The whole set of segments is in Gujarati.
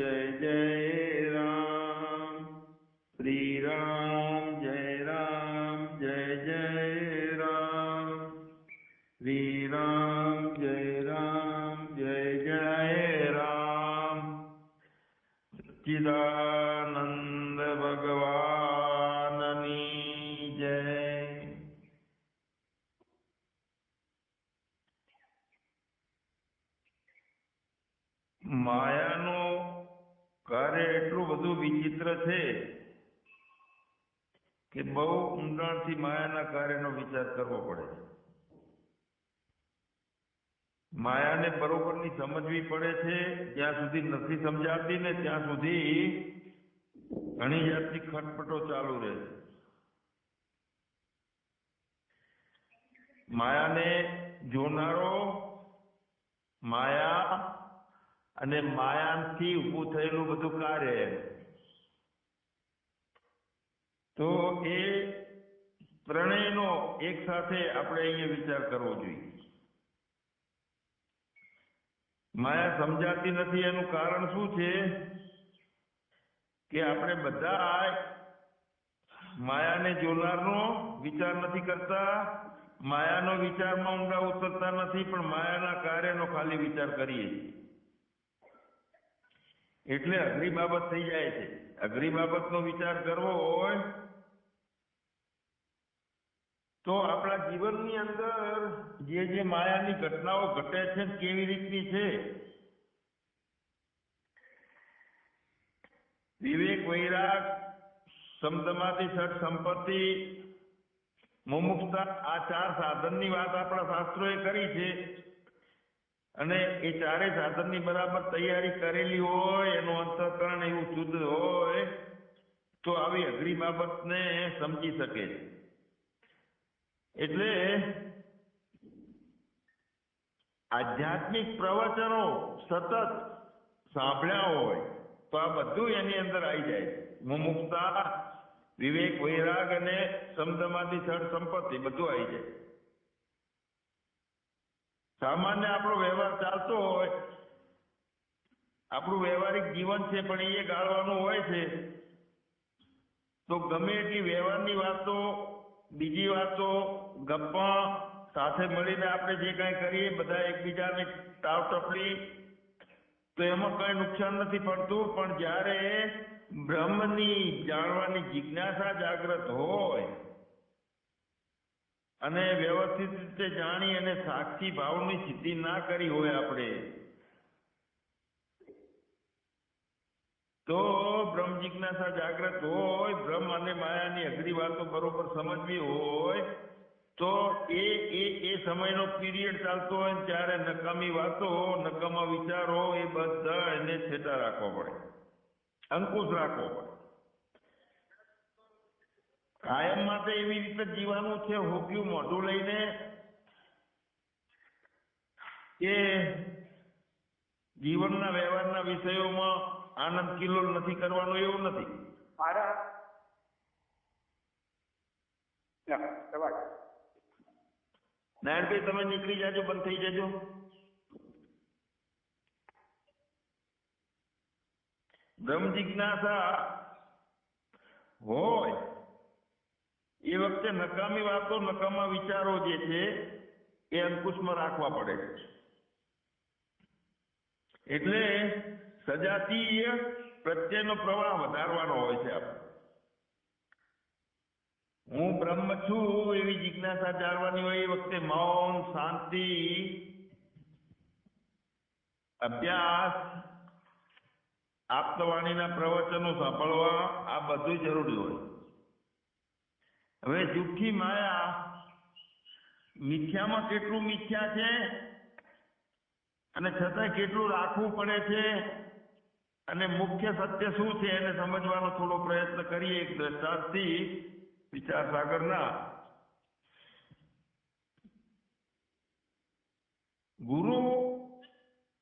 જય જય જ્યાં સુધી નથી સમજાતી ને ત્યાં સુધી ઘણી જાતની ખટપટો ચાલુ રહે માયાને જોનારો માયા અને માયાથી ઊભું થયેલું બધું કાર્ય તો એ ત્રણેયનો એક સાથે આપણે અહીંયા વિચાર કરવો જોઈએ. માયા સમજાતી નથી, એનું કારણ શું છે? કે આપણે બધા માયાને જોનારનો વિચાર નથી કરતા, માયાનો વિચારમાં ઊંડા ઉતરતા નથી, પણ માયાના કાર્યનો ખાલી વિચાર કરીએ છીએ. એટલે અઘરી બાબત થઈ જાય છે. અઘરી બાબતનો વિચાર કરવો હોય તો આપણા જીવનની અંદર જે જે માયાની ઘટનાઓ ઘટે છે કેવી રીતની છે? વિવેક, વૈરાગ સમધમાથી સઠ સંપત્તિ, મુમુક્ષતા, આ ચાર સાધનની વાત આપણા શાસ્ત્રોએ કરી છે. અને એ ચારે સાધનની બરાબર તૈયારી કરેલી હોય, એનું અંતઃકરણ એવું શુદ્ધ હોય, તો આવી અઘરી બાબતને સમજી શકે છે. એટલે આધ્યાત્મિક પ્રવચનો સતત સાંભળ્યા હોય તો આ બધું એની અંદર આવી જાય મુમુક્ષતા વિવેક, વૈરાગ અને સમધમાથી સર સંપત્તિ બધું આવી જાય સામાન્ય આપણો વ્યવહાર ચાલતો હોય, આપણું વ્યવહારિક જીવન છે, પણ એ ગાળવાનું હોય છે, તો ગમે એટલી વ્યવહારની વાતો બીજી વાતો, ગપ્પા, સાથે મળીને આપણે જે કાંઈ કરીએ, બધા એકબીજાને તાવ ટપલી તો એમાં કઈ નુકસાન નથી પડતું, પણ જ્યારે બ્રહ્મની જાણવાની જિજ્ઞાસા જાગ્રત હોય અને વ્યવસ્થિત રીતે જાણી અને સાક્ષી ભાવની સિદ્ધિ ના કરી હોય આપણે તો બ્રહ્મ જિજ્ઞાસા જાગ્રત હોય, બ્રહ્મ અને માયાની અઘરી વાતો બરોબર સમજવી હોય, તો એ એ એ સમયનો પીરિયડ ચાલતો હોય ત્યારે નકામી વાતો, નકામા વિચારો એ બધા એને છેટા રાખવા પડે. અંકુશ રાખવો પડે. કાયમ માટે એવી રીતે જીવાનું છે હોક્યું મોઢું લઈને કે જીવનના વ્યવહારના વિષયોમાં આનંદ કિલ્લોલ નથી કરવાનો એવું નથી. મારા નારાયણભાઈ તમે નીકળી જાજો બંધ થઈ જજો. બ્રહ્મ જિજ્ઞાસા હોય એ વખતે નકામી વાતો નકામા વિચારો જે છે એ અંકુશમાં રાખવા પડે છે. એટલે સજાતીય પ્રત્યેનો પ્રવાહ વધારવાનો હોય છે હું બ્રહ્મ છું એવી જિજ્ઞાસા જાણવાની હોય એ વખતે મૌન, શાંતિ, અભ્યાસ, આપતવાણીના પ્રવચનો સાંભળવા આ બધું જરૂરી હોય. હવે જુઠ્ઠી માયા મિથ્યામાં કેટલું મિથ્યા છે? અને છતાંય કેટલું રાખવું પડે છે? અને મુખ્ય સત્ય શું છે એને સમજવાનો થોડો પ્રયત્ન કરીએ એક દ્રષ્ટાંતથી વિચાર ગુરુ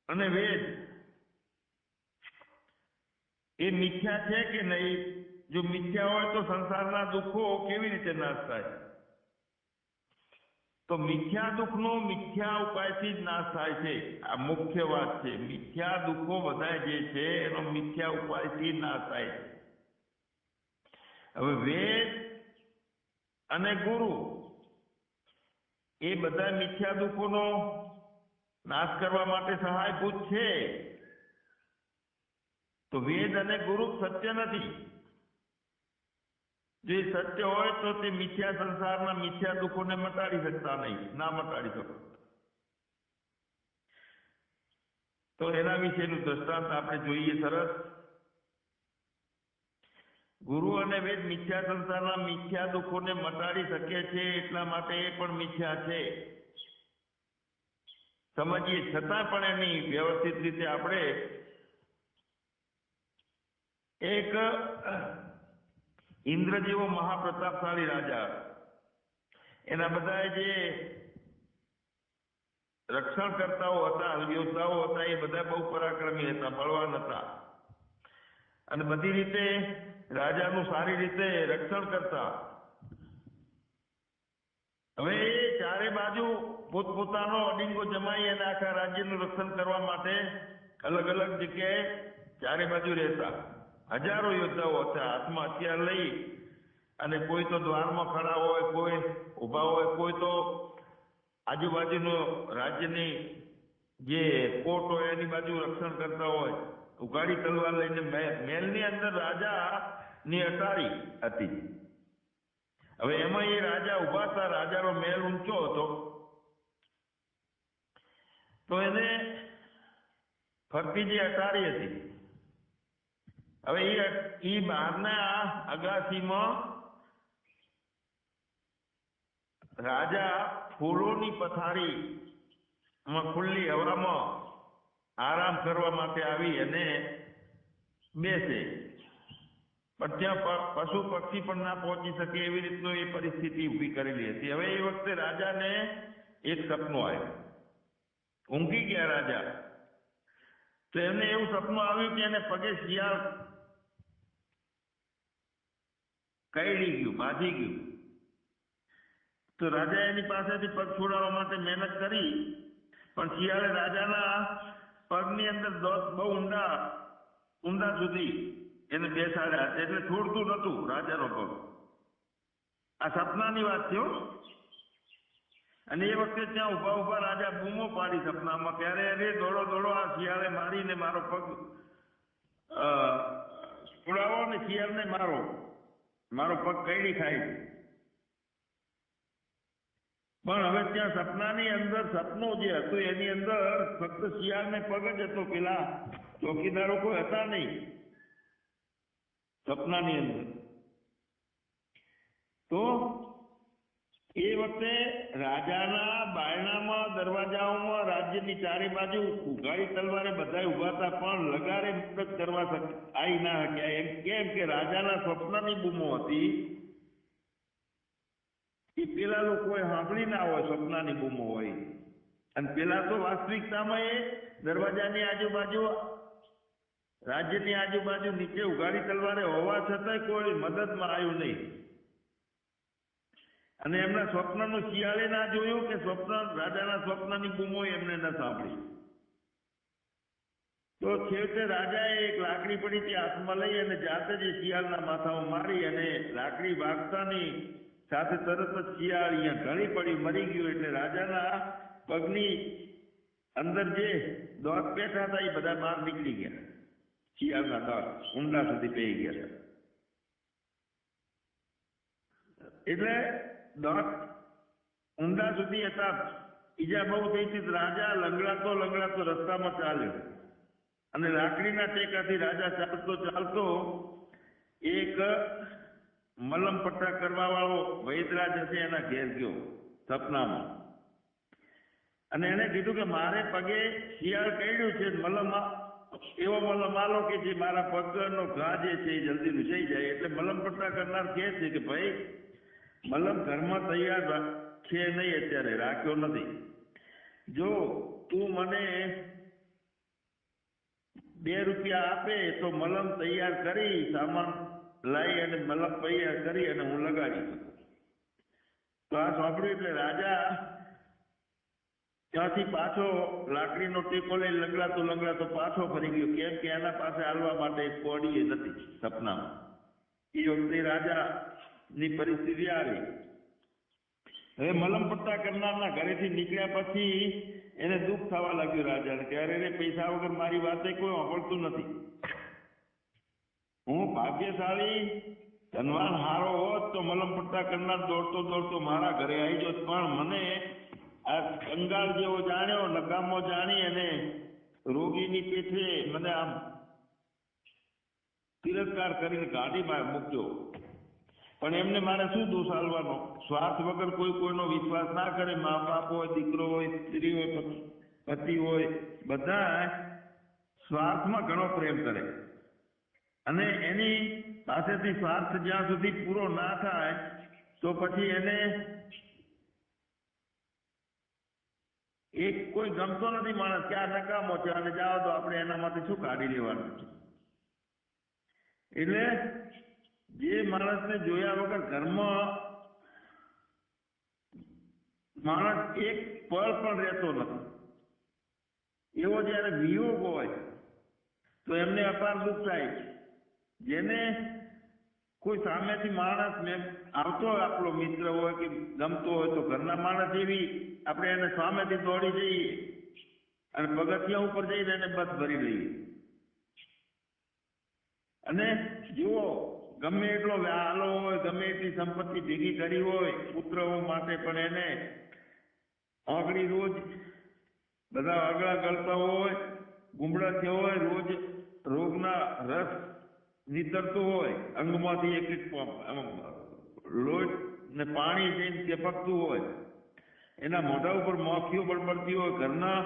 અને વેદ એ મિથ્યા છે કે નહીં? જો મિથ્યા હોય તો સંસારના દુઃખો કેવી રીતે નાશ થાય? તો મિથ્યા દુઃખનો મિથ્યા ઉપાયથી જ નાશ થાય છે. આ મુખ્ય વાત છે. મિથ્યા દુઃખો બધા જે છે, એનો મિથ્યા ઉપાયથી નાશ થાય છે. હવે વેદ અને ગુરુ એ બધા મિથ્યા દુઃખોનો નાશ કરવા માટે સહાયભૂત છે. તો વેદ અને ગુરુ સત્ય નથી. જો સત્ય હોય તો તે મિથ્યા સંસારના મિથ્યા દુઃખોને મટાડી શકતા નહીં, ના મટાડી શકો. તો એના વિશેનું દ્રષ્ટાંત આપણે જોઈએ સરસ. ગુરુ અને વેદ મિથ્યા સંસારના મિથ્યા દુઃખોને મટાડી શકે છે એટલા માટે એ પણ મિથ્યા છે. સમજીએ છતાં પણ એની વ્યવસ્થિત રીતે આપણે એક ઇન્દ્ર જેવો મહાપ્રતાપશાળી રાજા. એના બધા જે રક્ષણ કરતાઓ હતા યોદ્ધાઓ હતા, એ બધા બહુ પરાક્રમી હતા, બળવાન હતા. અને બધી રીતે રાજાનું સારી રીતે રક્ષણ કરતા. હવે એ ચારે બાજુ પોતપોતાનો અડિંગો જમાઈ અને આખા રાજ્યનું રક્ષણ કરવા માટે અલગ અલગ જગ્યાએ ચારે બાજુ રહેતા. હજારો યોદ્ધાઓ હતા હાથમાં હથિયાર લઈ અને કોઈ તો દ્વારમાં ખડા હોય, કોઈ ઊભા હોય, કોઈ તો આજુબાજુનો રાજ્યની જે કોર્ટ હોય એની બાજુ રક્ષણ કરતા હોય. ઉઘાડી તલવાર લઈને મહેલ મહેલની અંદર રાજા ની અટારી હતી. હવે એમાં એ રાજા ઊભા હતા, રાજાનો મહેલ ઊંચો હતો. તો એને ફરતી જે અટારી હતી હવે એ એ બહારના અગાસીમાં રાજા ફૂલોની પથારી માં ખુલ્લી હવામાં આરામ કરવા માટે આવી અને બેસે. પણ ત્યાં પશુ પક્ષી પણ ના પહોંચી શકે એવી રીતનું એ પરિસ્થિતિ ઊભી કરેલી હતી. હવે એ વખતે રાજાને એક સપનું આવ્યું. ઊંઘી ગયા રાજા. તો એમને એવું સપનું આવ્યું કે એને પગે શિયાળ કઈડી ગયું, બાંધી ગયું. તો રાજા એની પાસેથી પગ છોડાવવા માટે મહેનત કરી, પણ શિયાળે રાજાના પગની અંદર બહુ ઊંડા ઊંડા સુધી એને બેસાડ્યા. એટલે છોડતું નતું રાજાનો પગ. આ સપનાની વાત થયો અને એ વખતે ત્યાં ઊભા ઊભા રાજા બૂમો પાડી સપનામાં ત્યારે અરે દોડો દોડો, આ શિયાળે મારીને મારો પગ છોડાવો ને શિયાળને મારો. મારો પગ કઈડી ખાય પણ હવે ત્યાં સપનાની અંદર, સપનું જે હતું એની અંદર ફક્ત શિયાળને પગ જ હતો પેલા. ચોકીદારો કોઈ હતા નહીં. સપનાની અંદર. તો એ વખતે રાજાના બાયણામાં દરવાજાઓમાં રાજ્યની ચારે બાજુ ઉઘાડી તલવારે બધા ઊભા હતા, પણ લગારે મુક્ત કરવા આવી ના શક્યા એમ કેમ કે રાજાના સ્વપ્નની બૂમો હતી એ પેલા લોકોએ સાંભળી ના હોય સ્વપ્નની બૂમો હોય. અને પેલા તો વાસ્તવિકતામાં એ દરવાજાની આજુબાજુ, રાજ્યની આજુબાજુ નીચે ઉઘાડી તલવારે હોવા છતાંય કોઈ મદદમાં આવ્યું નહીં. અને એમના સ્વપ્નનું શિયાળે ના જોયું કે સ્વપ્ન, રાજાના સ્વપ્નની બૂમો એમને ન સાંભળી. તો છેવટે રાજાએ એક લાકડી પડી તે હાથમાં લઈ અને જાતે જ શિયાળના માથામાં મારી અને લાકડી વાગતાની સાથે તરત જ શિયાળ અહીંયા ઢળી પડી, મરી ગયું એટલે રાજાના પગની અંદર જે દોત બેઠા હતા એ બધા બહાર નીકળી ગયા. શિયાળના દોત ઊંડા સુધી પેઈ ગયા એટલે દોત ઊંડા સુધી હતા. ઈજા બહુ થઈ હતી રાજા લંગડાતો લંગડાતો રસ્તામાં ચાલ્યો. અને લાકડીના ટેકાથી રાજા ચાલતો ચાલતો એક મલમ પટ્ટા કરવા વાળો વૈદરાજ હશે એના ઘેર ગયો સપનામાં અને એને કીધું કે મારે પગે શિયાળ કર્યું છે, મલમ એવો મલમ આલો કે જે મારા પગનો ઘા જે છે એ જલ્દી રૂજાઈ જાય. એટલે મલમ પટ્ટા કરનાર કહે છે કે ભાઈ મલમ ઘરમાં તૈયાર રા- છે નહીં અત્યારે, રાખ્યો નથી. જો તું મને બે રૂપિયા આપે તો મલમ તૈયાર કરી, સામાન લાવી અને મલમ તૈયાર કરી અને હું લગાડી તો આ સાંભળ્યું એટલે રાજા ત્યાંથી પાછો લાકડીનો ટેકો લઈ લંગડાતો લંગડાતો પાછો ફરી ગયો. કેમ કે એના પાસે હાલવા માટે કોડીએ કોડી નથી, સપનામાં. એ વખતે રાજાની પરિસ્થિતિ આવી. હવે મલમ પટ્ટા કરનારના ઘરેથી નીકળ્યા પછી એને દુઃખ થવા લાગ્યું રાજાને કે અરે પૈસા વગર મારી વાતે કોઈ સાંભળતું નથી. હું ભાગ્યશાળી, ધનવાન હારો હોત તો મલમ પટ્ટા કરનાર દોડતો દોડતો મારા ઘરે આવી જોત. પણ મને આ કંગાળ જેવો જાણ્યો, નકામો જાણી અને રોગીની પેઠે મને આમ તિરસ્કાર કરીને ગાડીમાં મૂક્યો. પણ એમને મારે શું દોષ હાલવાનો સ્વાર્થ વગર કોઈ કોઈનો વિશ્વાસ ના કરે. મા બાપ હોય, દીકરો હોય, સ્ત્રી હોય, પતિ- હોય બધા સ્વાર્થમાં ઘણો પ્રેમ કરે. અને એની પાસેથી સ્વાર્થ જ્યાં સુધી પૂરો ના થાય, તો પછી એને એક કોઈ ગમતો નથી માણસ કે આ નકામો છે, અને જાઓ તો આપણે એનામાંથી શું કાઢી લેવાનું છે? એટલે જે માણસને જોયા વગર ધર્મ માણસ એક પળ પણ રહેતો નથી. એવો જ્યારે વિયોગ હોય, તો એમને અપાર દુઃખ થાય છે. જેને કોઈ સામેથી માણસ ને આવતો હોય, આપણો મિત્ર હોય કે ગમતો હોય, તો ઘરના માણસ એવી આપણે એને સામેથી દોડી જઈએ અને પગથિયા ઉપર જઈને એને બસ ભરી લઈએ. અને જુઓ ગમે એટલો વ્યાલો હોય, ગમે એટલી સંપત્તિ ભેગી કરી હોય પુત્રો માટે પણ એને આગળી રોજ બધા આગળ કરતા હોય, ગુમડા થયો હોય, રોજ રોગના રસ નીતરતો હોય, અંગમાંથી એક એક લોટ ને પાણી જઈને ચેપકતું હોય, એના મોઢા ઉપર માખીઓ બળબડતી હોય, ઘરના,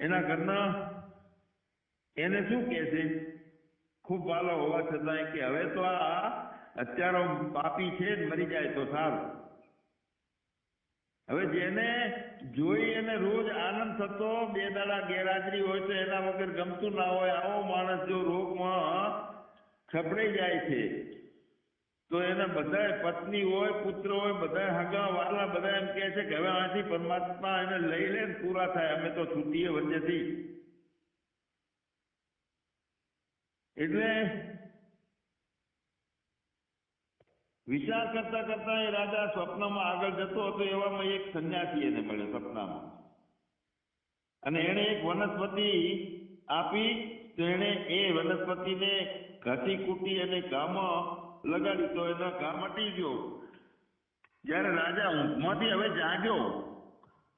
એના ઘરના, એને શું કહે છે? ખૂબ વાલો હોવા છતાંય કે હવે તો આ અત્યારો પાપી છે મરી જાય તો સારું. હવે જેને જોઈ અને રોજ આનંદ થતો, બે દાડા ગેરહાજરી હોય તો એના વગર ગમતું ના હોય, આવો માણસ જો રોગમાં છપડાઈ જાય છે, તો એને બધા પત્ની હોય, પુત્ર હોય બધા હગા વાલા બધા એમ કહે છે કે હવે આથી પરમાત્મા એને લઈ લે પૂરા થાય, અમે તો છૂટીએ વચ્ચેથી. એટલે વિચાર કરતા કરતા એ રાજા સ્વપ્નમાં આગળ જતો હતો, એવામાં એક સંન્યાસી એને મળ્યો સપનામાં અને એણે એક વનસ્પતિ આપી તેણે એ વનસ્પતિને ઘસી કૂટી અને ગામાં લગાડી, તો એના ઘા મટી ગયો. જ્યારે રાજા ઊંઘમાંથી હવે જાગ્યો,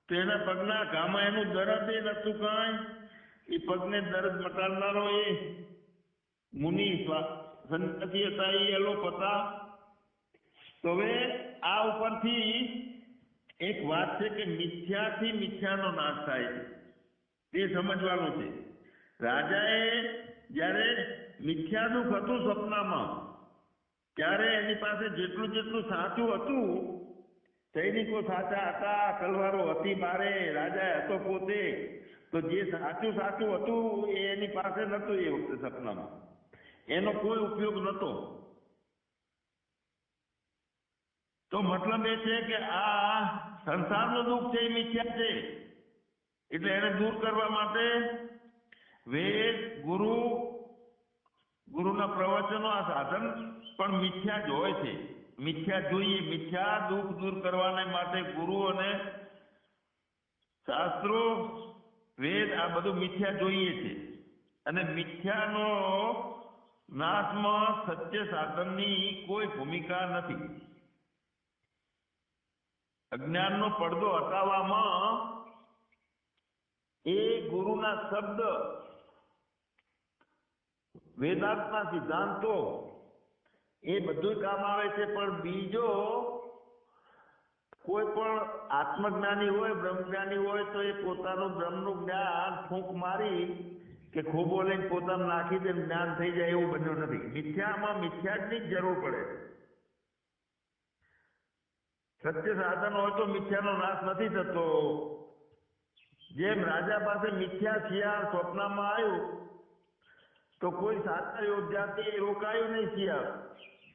તો એના પગના ઘામાં એનું દર્દ એ નતું કાંઈ. એ પગને દર્દ મટાડનારો એ મુનિ સંતતિ હતા, એ લોકો હતા. તો હવે આ ઉપરથી એક વાત છે કે મિથ્યાથી મિથ્યાનો નાશ થાય છે. તે સમજવાનું છે. રાજાએ જ્યારે મિથ્યા દુઃખ હતું સપનામાં ત્યારે એની પાસે જેટલું જેટલું સાચું હતું, સૈનિકો સાચા હતા, તલવારો હતી બારે રાજા હતો પોતે. તો જે સાચું સાચું હતું, એ એની પાસે નહોતું એ વખતે સપનામાં એનો કોઈ ઉપયોગ નહોતો. તો મતલબ એ છે કે આ સંસારનું દુઃખ છે એ મિથ્યા છે. એટલે એને દૂર કરવા માટે વેદ, ગુરુ, ગુરુના પ્રવચનો આ સાધન પણ મિથ્યા જ હોય છે. મિથ્યા જોઈએ, મિથ્યા દુઃખ દૂર કરવાને માટે ગુરુ અને શાસ્ત્રો, વેદ આ બધું મિથ્યા જોઈએ છે. અને મિથ્યાનો નાશમાં સત્ય સાધનની કોઈ ભૂમિકા નથી. અજ્ઞાનનો પડદો હટાવવામાં એ ગુરુના શબ્દ, વેદાંતના સિદ્ધાંતો, એ બધું કામ આવે છે, પણ બીજો કોઈ પણ આત્મજ્ઞાની હોય, બ્રહ્મજ્ઞાની હોય, તો એ પોતાનું બ્રહ્મનું જ્ઞાન ફૂંક મારી કે ખોબો લઈને પોતાને નાખી દે જ્ઞાન થઈ જાય એવું બન્યું નથી. મિથ્યામાં મિથ્યાજની જ જરૂર પડે. સત્ય સાધન હોય તો મિથ્યાનો નાશ નથી થતો. જેમ રાજા પાસે મિથ્યા શિયાળ સ્વપ્નમાં આવ્યું, તો કોઈ સાચા યોદ્ધાથી રોકાયું નહીં શિયાળ.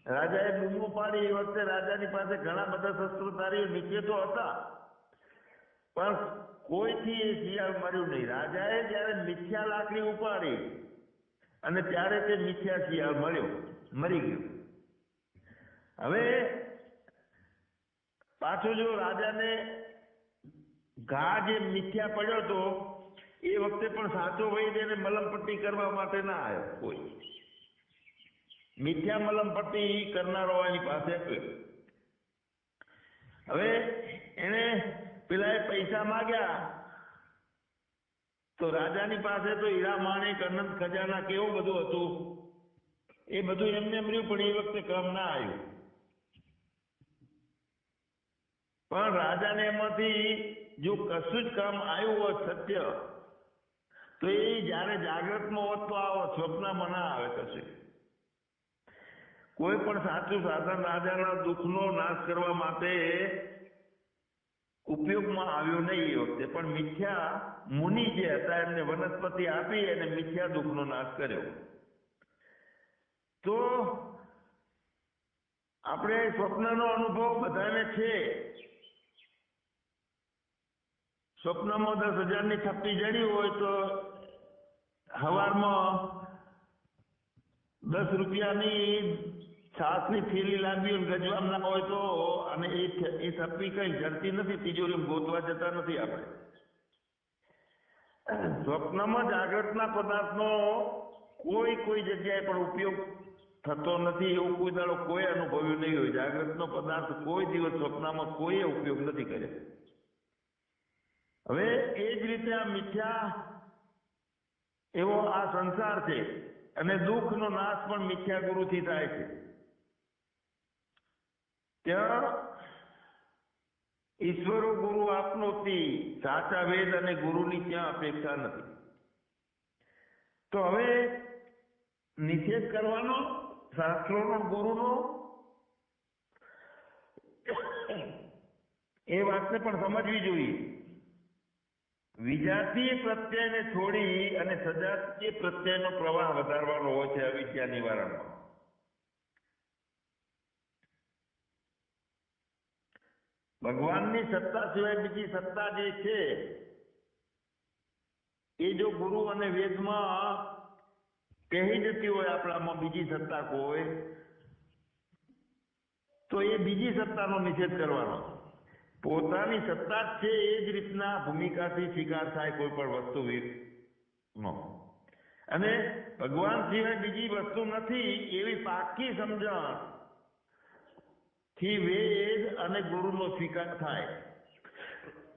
રાજાએ બૂમો પાડી. એ વખતે રાજાની પાસે ઘણા બધા શસ્ત્રધારીઓ નીચે તો હતા. પણ કોઈથી એ શિયાળ મર્યું નહીં. રાજાએ જ્યારે મિથ્યા લાકડી ઉપાડી અને ત્યારે તે મિથ્યા શિયાળ મળ્યો. મરી ગયો. હવે પાછો જો રાજાને ઘા જે મિથ્યા પડ્યો તો એ વખતે પણ સાચો વૈદ એને મલમપટ્ટી કરવા માટે ના આવ્યો કોઈ. મિથ્યા મલમપટ્ટી કરનારો એની પાસે હવે એને પેલા પૈસા માગ્યા. તો રાજાની પાસે તો હીરા માણેક અનંત ખજાના કેવું બધું હતું? એ બધું એમને એમ રહ્યું પણ એ વખતે કામ ના આવ્યું. પણ રાજાને એમાંથી જો કશું જ કામ આવ્યું હોત સત્ય, તો એ જ્યારે જાગ્રતમાં હોત, તો આવો સ્વપ્નમાં ના આવે કશું. કોઈ પણ સાચું સાધન રાજાના દુઃખનો નાશ કરવા માટે ઉપયોગમાં આવ્યો નહીં વખતે. પણ મિથ્યા મુનિ જે હતા, એમને વનસ્પતિ આપી અને મિથ્યા દુઃખનો નાશ કર્યો. તો આપણે સ્વપ્નનો અનુભવ બધાને છે. સ્વપ્નમાં દસ હજારની થપ્પી જડી હોય તો હવારમાં દસ રૂપિયાની છાસની થેલી લાંબી હોય ગજવામ ના હોય તો અને એ એ થપ્પી કઈ જડતી નથી તિજોરી ગોતવા જતા નથી આપણે. સ્વપ્નમાં જાગ્રતના પદાર્થનો કોઈ કોઈ જગ્યાએ પણ ઉપયોગ થતો નથી, એવું કોઈ દાડો કોઈ અનુભવ્યું નહીં હોય. જાગ્રતનો પદાર્થ કોઈ દિવસ સ્વપ્નમાં કોઈએ ઉપયોગ નથી કર્યો. હવે એ જ રીતે આ મિથ્યા એવો આ સંસાર છે અને દુઃખનો નાશ પણ મિથ્યા ગુરુથી થાય છે. ત્યાં ઈશ્વરો ગુરુ આપનોતી સાચા વેદ અને ગુરુની ત્યાં અપેક્ષા નથી. તો હવે નિષેધ કરવાનો, શાસ્ત્રોનો, ગુરુનો એ વાતને પણ સમજવી જોઈએ. વિજાતીય પ્રત્યયને છોડી અને સજાતીય પ્રત્યયનો પ્રવાહ વધારવાનો હોય છે અવિદ્યા નિવારણમાં. ભગવાનની સત્તા સિવાય બીજી સત્તા જે છે, એ જો ગુરુ અને વેદમાં કહી જતી હોય આપણામાં બીજી સત્તા કોઈ, તો એ બીજી સત્તાનો નિષેધ કરવાનો. પોતાની સત્તા જ છે એ જ રીતના ભૂમિકાથી સ્વીકાર થાય કોઈ પણ વસ્તુ નો. અને ભગવાન સિવાય બીજી વસ્તુ નથી, એવી પાકી સમજણ થી વેદ અને ગુરુનો સ્વીકાર થાય.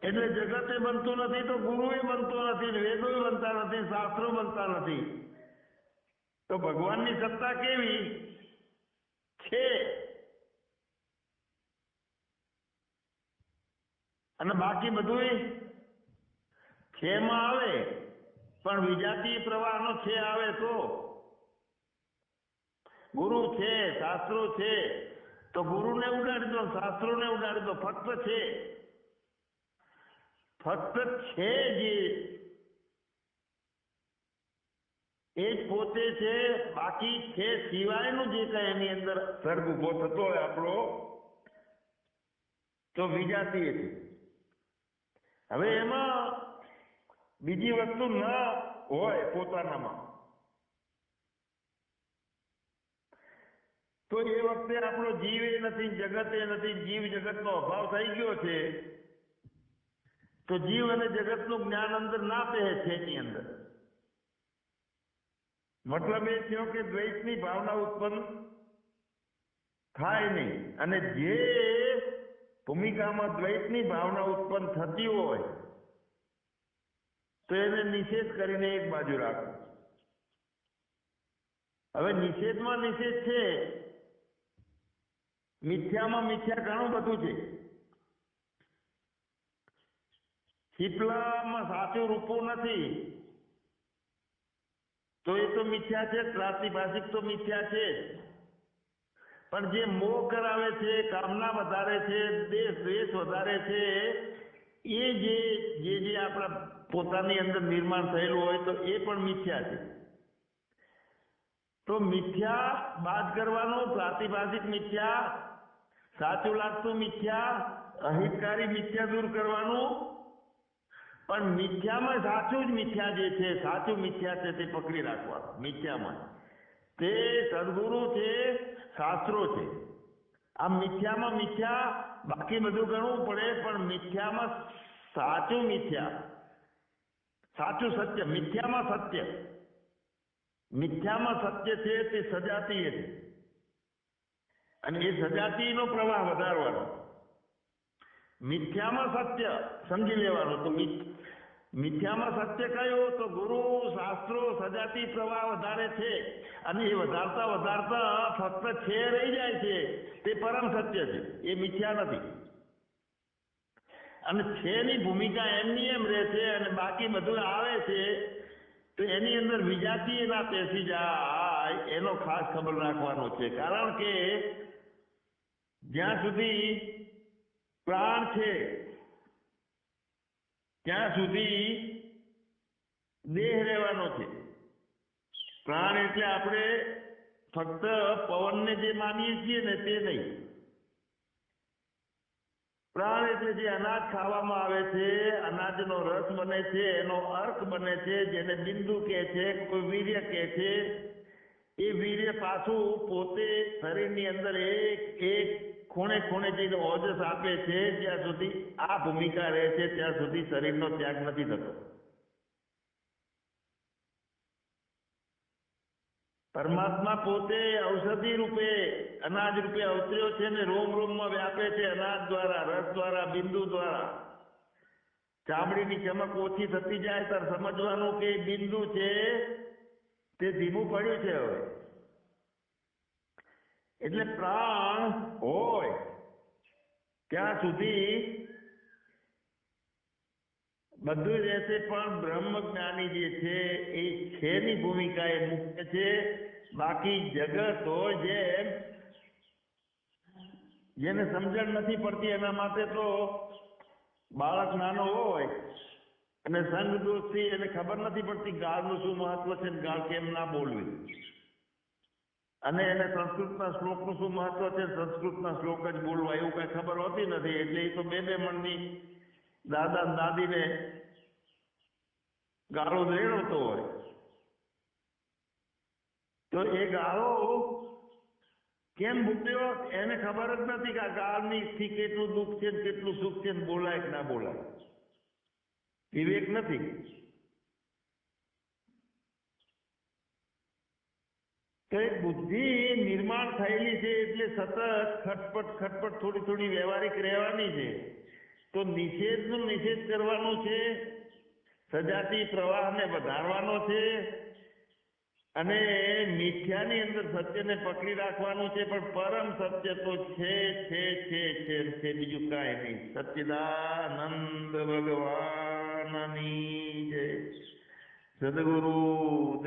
એટલે જગતે બનતું નથી તો ગુરુએ બનતો નથી વેદો બનતા નથી, શાસ્ત્રો બનતા નથી. તો ભગવાનની સત્તા કેવી? છે. અને બાકી બધું છે માં આવે. પણ વિજાતીય પ્રવાહનો છે આવે તો. ગુરુ છે, શાસ્ત્રો છે. તો ગુરુને ઉડાડી દો, શાસ્ત્રોને ઉડાડી દો. ફક્ત છે. ફક્ત છે જે. એ પોતે છે, બાકી છે સિવાયનું જે કઈ એની અંદર સર્ગ ઊભો થતો હોય આપણો, તો વિજાતીય છે. હવે એમાં બીજી વસ્તુ ન હોય પોતાનામાં. તો એ વખતે આપણો જીવ એ નથી, જગત એ નથી, જીવ જગતનો અભાવ થઈ ગયો છે. તો જીવ અને જગતનું જ્ઞાન અંદર ના પહે છે એની અંદર. મતલબ એ થયો કે દ્વૈતની ભાવના ઉત્પન્ન થાય નહીં. અને જે ભૂમિકામાં દ્વૈતની ભાવના ઉત્પન્ન થતી હોય, તો એને નિષેધ કરીને એક બાજુ રાખો. હવે નિષેધમાં નિષેધ છે. મિથ્યામાં મિથ્યા ઘણું બધું છે. શીપલામાં સાચું રૂપું નથી. તો એ તો મિથ્યા છે, પ્રાતિભાષિક તો મિથ્યા છે. પણ જે મોહ કરાવે છે, કામના વધારે છે, દેશ દ્વેષ વધારે છે, એ જે જે જે આપણા પોતાની અંદર નિર્માણ થયેલું હોય તો એ પણ મિથ્યા છે. તો મિથ્યા બાદ કરવાનું પ્રાતિભાષિક મિથ્યા સાચું લાગતું મિથ્યા, અહિતકારી મિથ્યા દૂર કરવાનું? પણ મિથ્યામાં સાચું જ મિથ્યા જે છે, સાચું મિથ્યા છે તે પકડી રાખવાનું, મિથ્યામાં. તે સદગુરુ છે, શાસ્ત્રો છે. આ મિથ્યામાં મિથ્યા, બાકી બધું ગણવું પડે, પણ મિથ્યામાં સાચું મિથ્યા. સાચું સત્ય, મિથ્યામાં સત્ય. મિથ્યામાં સત્ય છે તે સજાતીય છે. અને એ સજાતીયનો પ્રવાહ વધારવાનો. મિથ્યામાં સત્ય સમજી લેવાનું તો મિથ્યામાં સત્ય કયું? તો ગુરુ શાસ્ત્રો સજાતી પ્રવાહ વધારે છે. અને એ વધારતા વધારતા ફક્ત છે રહી જાય છે. તે પરમ સત્ય છે. એ મિથ્યા નથી. અને છે ની ભૂમિકા એમની એમ રહે છે અને બાકી બધું આવે છે, તો એની અંદર વિજાતીય ના પેસી જાય. એનો ખાસ ખબર રાખવાનો છે. કારણ કે જ્યાં સુધી પ્રાણ છે, ત્યાં સુધી દેહ રહેવાનો છે. પ્રાણ એટલે આપણે ફક્ત પવનને જે માનીએ છીએ ને તે નહીં. પ્રાણ એટલે જે અનાજ ખાવામાં આવે છે, અનાજનો રસ બને છે, એનો અર્ક બને છે, જેને બિંદુ કહે છે, કોઈ વીર્ય કહે છે, એ વીર્ય પાછું પોતે શરીરની અંદર એક એક ખૂણે ખૂણે જઈને ઓજસ આપે છે જ્યાં સુધી આ ભૂમિકા રહે છે, ત્યાં સુધી શરીરનો ત્યાગ નથી થતો. પરમાત્મા પોતે ઔષધિ રૂપે, અનાજ રૂપે અવતર્યો છે ને રોમ રોમમાં વ્યાપે છે, અનાજ દ્વારા, રસ દ્વારા, બિંદુ દ્વારા. ચામડીની ચમક ઓછી થતી જાય ત્યારે સમજવાનું કે બિંદુ છે, તે ધીમું પડ્યું છે હવે. એટલે પ્રાણ હોય. ત્યાં સુધી? બધું રહેશે, પણ બ્રહ્મ જ્ઞાની જે છે, એ છેની ભૂમિકા એ મુખ્ય છે. બાકી જગત હોય જેમ, જેને સમજણ નથી પડતી એના માટે તો બાળક નાનો હોય અને સંગ દોસ્તી એને ખબર નથી પડતી ગાળનું શું મહત્વ છે ગાળ કેમ ના બોલવી. અને એને સંસ્કૃતના શ્લોકનું શું મહત્વ છે? સંસ્કૃતના શ્લોક જ બોલવા, એવું કઈ ખબર હોતી નથી. એટલે એ તો બે બે મણની દાદા દાદીને ગાળો રેડવતો હોય. તો એ ગાળો કેમ મૂક્યો? એને ખબર જ નથી કે આ ગાળની થી કેટલું દુઃખ છે કેટલું સુખ છે બોલાય કે ના બોલાય. વિવેક નથી. તો બુદ્ધિ નિર્માણ થયેલી છે એટલે સતત ખટપટ ખટપટ થોડી થોડી વ્યવહારિક રહેવાની છે. તો નિષેધનો નિષેધ કરવાનો છે, સજાતી પ્રવાહને વધારવાનો છે અને મિથ્યાની અંદર સત્યને પકડી રાખવાનું છે, પણ પરમ સત્ય તો છે છે છે છે છે, બીજું કાંઈ નહીં. સચ્ચિદાનંદ ભગવાનની જય. સદગુરુ